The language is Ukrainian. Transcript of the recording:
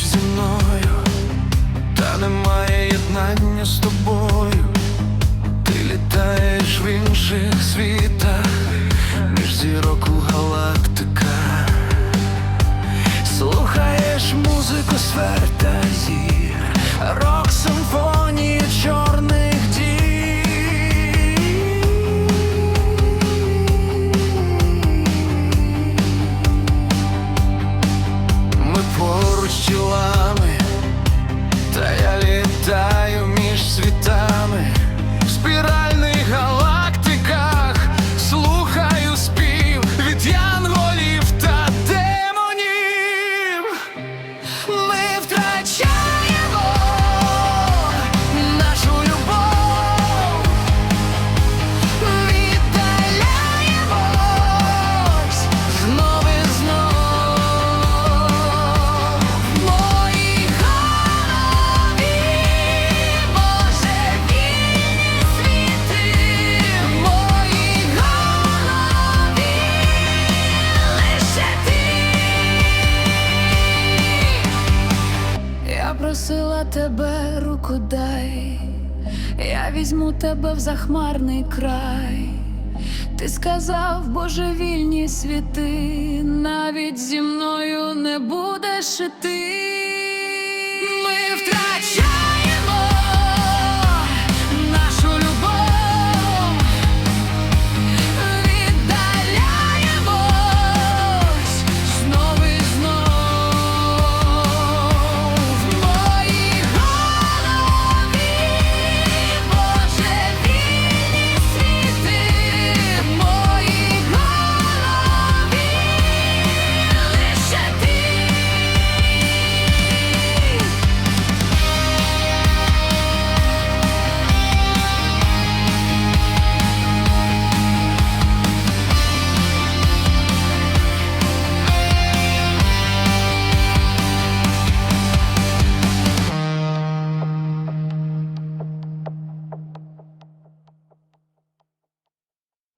зі мною, та немає єднання з тобою. Ти літаєш в інших світах, між зірок у галактика, Слухаєш музику з фантазії, рок тебе, руку дай, я візьму тебе в захмарний край, ти сказав божевільні світи, навіть зі мною не будеш і ти. ми втрачаємо.